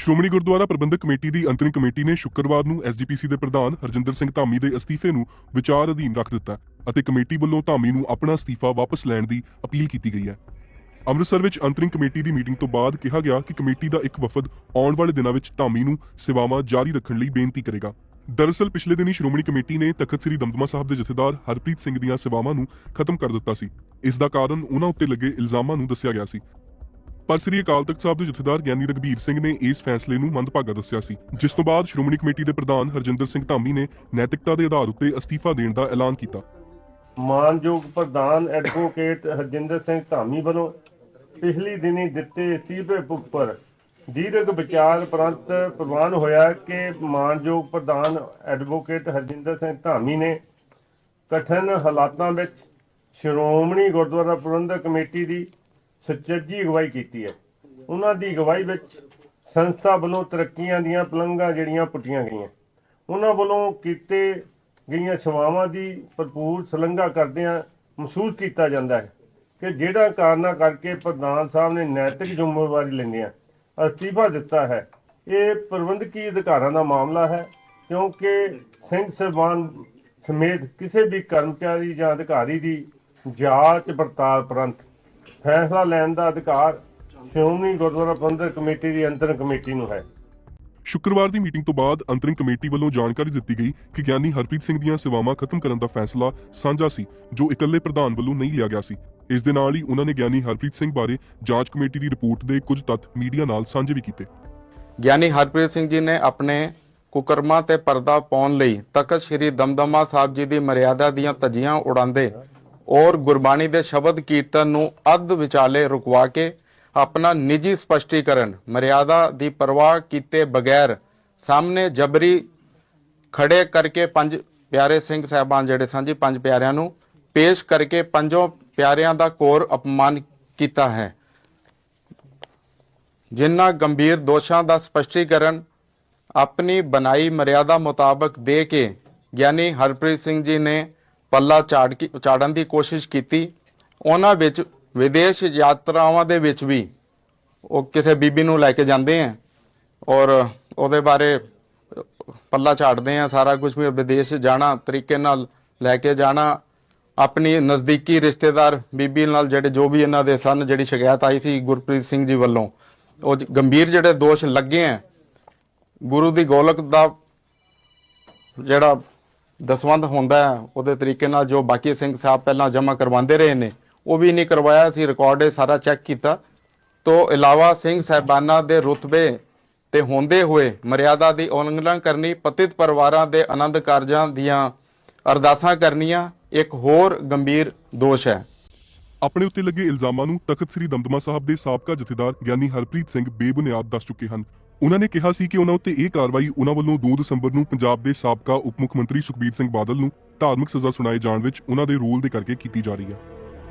ਸ਼੍ਰੋਮਣੀ ਗੁਰਦੁਆਰਾ ਪ੍ਰਬੰਧਕ committee ਦੀ ਅੰਤਰਿਮ committee ਨੇ ਸ਼ੁੱਕਰਵਾਰ ਨੂੰ ਐਸਜੀਪੀਸੀ ਦੇ ਪ੍ਰਧਾਨ ਹਰਜਿੰਦਰ ਸਿੰਘ ਧਾਮੀ ਦੇ ਅਸਤੀਫੇ ਨੂੰ ਵਿਚਾਰ ਅਧੀਨ ਰੱਖ ਦਿੱਤਾ ਅਤੇ ਕਮੇਟੀ ਵੱਲੋਂ ਧਾਮੀ ਨੂੰ ਆਪਣਾ ਅਸਤੀਫਾ ਵਾਪਸ ਲੈਣ ਦੀ ਅਪੀਲ ਕੀਤੀ ਗਈ ਹੈ। ਅੰਮ੍ਰਿਤਸਰ ਵਿੱਚ ਅੰਤਰਿਮ ਕਮੇਟੀ ਦੀ ਮੀਟਿੰਗ ਤੋਂ ਬਾਅਦ ਕਿਹਾ ਗਿਆ ਕਿ ਕਮੇਟੀ ਦਾ ਇੱਕ ਵਫਦ ਆਉਣ ਵਾਲੇ ਦਿਨਾਂ ਵਿੱਚ ਧਾਮੀ ਨੂੰ ਸੇਵਾਵਾਂ ਜਾਰੀ ਰੱਖਣ ਲਈ ਬੇਨਤੀ ਕਰੇਗਾ। ਦਰਅਸਲ, ਪਿਛਲੇ ਦਿਨੀ ਸ਼੍ਰੋਮਣੀ ਕਮੇਟੀ ਨੇ ਤਖਤ ਸ੍ਰੀ ਦਮਦਮਾ ਸਾਹਿਬ ਦੇ ਜਥੇਦਾਰ ਹਰਪ੍ਰੀਤ ਸਿੰਘ ਦੀਆਂ ਸੇਵਾਵਾਂ ਨੂੰ ਖਤਮ ਕਰ ਦਿੱਤਾ ਸੀ। ਇਸ ਦਾ ਕਾਰਨ ਉਹਨਾਂ ਉੱਤੇ ਲੱਗੇ ਇਲਜ਼ਾਮਾਂ ਨੂੰ ਦੱਸਿਆ ਗਿਆ ਸੀ। ਪਰ ਸ੍ਰੀ ਅਕਾਲ ਤਖਤ ਸਾਹਿਬ ਦੇ ਜਥੇਦਾਰ ਗਿਆਨੀ ਰਗਬੀਰ ਸਿੰਘ ਨੇ ਇਸ ਫੈਸਲੇ ਨੂੰ ਮੰਦਭਾਗਾ ਦੱਸਿਆ ਸੀ। ਜਿਸ ਤੋਂ ਬਾਅਦ ਸ਼੍ਰੋਮਣੀ ਕਮੇਟੀ ਦੇ ਪ੍ਰਧਾਨ ਹਰਜਿੰਦਰ ਸਿੰਘ ਧਾਮੀ ਨੇ ਨੈਤਿਕਤਾ ਦੇ ਆਧਾਰ ਉੱਤੇ ਅਸਤੀਫਾ ਦੇਣ ਦਾ ਐਲਾਨ ਕੀਤਾ। ਮਾਨਯੋਗ ਪ੍ਰਧਾਨ ਐਡਵੋਕੇਟ ਹਰਜਿੰਦਰ ਸਿੰਘ ਧਾਮੀ ਵੱਲੋਂ ਪਿਛਲੀ ਦਿਨੀ ਦਿੱਤੇ ਅਸਤੀਫੇ ਉੱਪਰ ਦੀਰਘ ਵਿਚਾਰ ਪ੍ਰੰਤ ਪ੍ਰਵਾਨ ਹੋਇਆ ਕਿ ਮਾਨਯੋਗ ਪ੍ਰਧਾਨ ਐਡਵੋਕੇਟ ਹਰਜਿੰਦਰ ਸਿੰਘ ਧਾਮੀ ਨੇ ਕਠਨ ਹਾਲਾਤਾਂ ਵਿੱਚ ਸ਼੍ਰੋਮਣੀ ਗੁਰਦੁਆਰਾ ਪ੍ਰਬੰਧਕ ਕਮੇਟੀ ਦੀ ਸੁਚੱਜੀ ਅਗਵਾਈ ਕੀਤੀ ਹੈ। ਉਹਨਾਂ ਦੀ ਅਗਵਾਈ ਵਿੱਚ ਸੰਸਥਾ ਵੱਲੋਂ ਤਰੱਕੀਆਂ ਦੀਆਂ ਪਲੰਘਾਂ ਜਿਹੜੀਆਂ ਪੁੱਟੀਆਂ ਗਈਆਂ। ਉਹਨਾਂ ਵੱਲੋਂ ਕੀਤੇ ਗਈਆਂ ਸੇਵਾਵਾਂ ਦੀ ਭਰਪੂਰ ਸ਼ਲਾਘਾ ਕਰਦਿਆਂ ਮਹਿਸੂਸ ਕੀਤਾ ਜਾਂਦਾ ਹੈ ਕਿ ਜਿਹੜਾ ਕਾਰਨਾਂ ਕਰਕੇ ਪ੍ਰਧਾਨ ਸਾਹਿਬ ਨੇ ਨੈਤਿਕ ਜ਼ਿੰਮੇਵਾਰੀ ਲੈਂਦਿਆਂ ਅਸਤੀਫਾ ਦਿੱਤਾ ਹੈ, ਇਹ ਪ੍ਰਬੰਧਕੀ ਅਧਿਕਾਰਾਂ ਦਾ ਮਾਮਲਾ ਹੈ, ਕਿਉਂਕਿ ਸਿੰਘ ਸਾਹਿਬਾਨ ਸਮੇਤ ਕਿਸੇ ਵੀ ਕਰਮਚਾਰੀ ਜਾਂ ਅਧਿਕਾਰੀ ਦੀ ਜਾਂਚ ਪੜਤਾਲ ਪ੍ਰੰਤ ਫੈਸਲਾ ਲੈਣ ਦਾ ਅਧਿਕਾਰ ਸ਼੍ਰੋਮਣੀ ਗੁਰਦੁਆਰਾ ਪ੍ਰਬੰਧਕ ਕਮੇਟੀ ਦੀ ਅੰਤਰ ਕਮੇਟੀ ਨੂੰ ਹੈ। ਸ਼ੁੱਕਰਵਾਰ ਦੀ ਮੀਟਿੰਗ ਤੋਂ ਬਾਅਦ ਅੰਤਰਿਮ ਕਮੇਟੀ ਵੱਲੋਂ ਜਾਣਕਾਰੀ ਦਿੱਤੀ ਗਈ ਕਿ ਗਿਆਨੀ ਹਰਪ੍ਰੀਤ ਸਿੰਘ ਦੀਆਂ ਸੇਵਾਵਾਂ ਖਤਮ ਕਰਨ ਦਾ ਫੈਸਲਾ ਸਾਂਝਾ ਸੀ ਜੋ ਇਕੱਲੇ ਪ੍ਰਧਾਨ ਵੱਲੋਂ ਨਹੀਂ ਲਿਆ ਗਿਆ ਸੀ। ਇਸ ਦੇ ਨਾਲ ਹੀ ਉਹਨਾਂ ਨੇ ਗਿਆਨੀ ਹਰਪ੍ਰੀਤ ਸਿੰਘ ਬਾਰੇ ਜਾਂਚ ਕਮੇਟੀ ਦੀ ਰਿਪੋਰਟ ਦੇ ਕੁਝ ਤੱਥ ਮੀਡੀਆ ਨਾਲ ਸਾਂਝੇ ਵੀ ਕੀਤੇ। ਗਿਆਨੀ ਹਰਪ੍ਰੀਤ ਸਿੰਘ ਜੀ ਨੇ ਆਪਣੇ ਕੁਕਰਮਾਂ ਤੇ ਪਰਦਾ ਪਾਉਣ ਲਈ ਤਖਤ ਸ੍ਰੀ ਦਮਦਮਾ ਸਾਹਿਬ ਜੀ ਦੀ ਮਰਿਆਦਾ ਦੀਆਂ ਧੱਜੀਆਂ ਉਡਾਉਂਦੇ ਔਰ ਗੁਰਬਾਣੀ ਦੇ ਸ਼ਬਦ ਕੀਰਤਨ ਨੂੰ ਅੱਧ ਵਿਚਾਲੇ ਰੁਕਵਾ ਕੇ ਆਪਣਾ ਨਿੱਜੀ ਸਪਸ਼ਟੀਕਰਨ, ਮਰਿਆਦਾ ਦੀ ਪਰਵਾਹ ਕੀਤੇ ਬਗੈਰ ਸਾਹਮਣੇ ਜਬਰੀ ਖੜੇ ਕਰਕੇ ਪੰਜ ਪਿਆਰੇ ਸਿੰਘ ਸਾਹਿਬਾਨ ਜਿਹੜੇ ਸਨ ਜੀ, ਪੰਜ ਪਿਆਰਿਆਂ ਨੂੰ ਪੇਸ਼ ਕਰਕੇ ਪੰਜੋਂ ਪਿਆਰਿਆਂ ਦਾ ਕੋਰ ਅਪਮਾਨ ਕੀਤਾ ਹੈ। ਜਿਨ੍ਹਾਂ ਗੰਭੀਰ ਦੋਸ਼ਾਂ ਦਾ ਸਪਸ਼ਟੀਕਰਨ ਆਪਣੀ ਬਣਾਈ ਮਰਿਆਦਾ ਮੁਤਾਬਕ ਦੇ ਕੇ ਗਿਆਨੀ ਹਰਪ੍ਰੀਤ ਸਿੰਘ ਜੀ ਨੇ ਪੱਲਾ ਝਾੜ ਕੀ ਝਾੜਨ ਦੀ ਕੋਸ਼ਿਸ਼ ਕੀਤੀ। ਉਹਨਾਂ ਵਿੱਚ ਵਿਦੇਸ਼ ਯਾਤਰਾਵਾਂ ਦੇ ਵਿੱਚ ਵੀ ਉਹ ਕਿਸੇ ਬੀਬੀ ਨੂੰ ਲੈ ਕੇ ਜਾਂਦੇ ਆ ਔਰ ਉਹਦੇ ਬਾਰੇ ਪੱਲਾ ਝਾੜਦੇ ਆ, ਸਾਰਾ ਕੁਝ ਵੀ ਵਿਦੇਸ਼ ਜਾਣਾ, ਤਰੀਕੇ ਨਾਲ ਲੈ ਕੇ ਜਾਣਾ। ਆਪਣੀ ਨਜ਼ਦੀਕੀ ਰਿਸ਼ਤੇਦਾਰ ਬੀਬੀ ਨਾਲ ਜਿਹੜੇ ਜੋ ਵੀ ਇਹਨਾਂ ਦੇ ਸਨ, ਜਿਹੜੀ ਸ਼ਿਕਾਇਤ ਆਈ ਸੀ ਗੁਰਪ੍ਰੀਤ ਸਿੰਘ ਜੀ ਵੱਲੋਂ, ਉਹ ਗੰਭੀਰ ਜਿਹੜੇ ਦੋਸ਼ ਲੱਗੇ ਆ। ਗੁਰੂ ਦੀ ਗੋਲਕ ਦਾ ਜਿਹੜਾ ਦਸਵੰਧ ਹੁੰਦਾ ਉਹਦੇ ਤਰੀਕੇ ਨਾਲ ਜੋ ਬਾਕੀ ਸਿੰਘ ਸਾਹਿਬ ਪਹਿਲਾਂ ਜਮ੍ਹਾਂ ਕਰਵਾਉਂਦੇ ਰਹੇ ਨੇ, ਉਹ ਵੀ ਨਹੀਂ ਕਰਵਾਇਆ। ਸੀ ਰਿਕਾਰਡ ਇਹ ਸਾਰਾ ਚੈੱਕ ਕੀਤਾ। ਤੋਂ ਇਲਾਵਾ ਸਿੰਘ ਸਾਹਿਬਾਨਾਂ ਦੇ ਰੁਤਬੇ ਤੇ ਹੁੰਦੇ ਹੋਏ ਮਰਿਆਦਾ ਦੀ ਉਲੰਘਣਾ ਕਰਨੀ, ਪਤਿਤ ਪਰਿਵਾਰਾਂ ਦੇ ਆਨੰਦ ਕਾਰਜਾਂ ਦੀਆਂ ਅਰਦਾਸਾਂ ਕਰਨੀਆਂ, ਇੱਕ ਹੋਰ ਗੰਭੀਰ ਦੋਸ਼ ਹੈ। ਆਪਣੇ ਉੱਤੇ ਲੱਗੇ ਇਲਜ਼ਾਮਾਂ ਨੂੰ ਤਖਤ ਸ੍ਰੀ ਦਮਦਮਾ ਸਾਹਿਬ ਦੇ ਸਾਬਕਾ ਜਥੇਦਾਰ ਗਿਆਨੀ ਹਰਪ੍ਰੀਤ ਸਿੰਘ ਬੇਬੁਨਿਆਦ ਦੱਸ ਚੁੱਕੇ ਹਨ। ਉਹਨਾਂ ਨੇ ਕਿਹਾ ਸੀ ਕਿ ਉਹਨਾਂ ਉੱਤੇ ਇਹ ਕਾਰਵਾਈ ਉਹਨਾਂ ਵੱਲੋਂ 2 ਦਸੰਬਰ ਨੂੰ ਪੰਜਾਬ ਦੇ ਸਾਬਕਾ ਉਪ ਮੁੱਖ ਮੰਤਰੀ ਸੁਖਬੀਰ ਸਿੰਘ ਬਾਦਲ ਨੂੰ ਧਾਰਮਿਕ ਸਜ਼ਾ ਸੁਣਾਏ ਜਾਣ ਵਿੱਚ ਉਹਨਾਂ ਦੇ ਰੋਲ ਦੇ ਕਰਕੇ ਕੀਤੀ ਜਾ ਰਹੀ ਹੈ।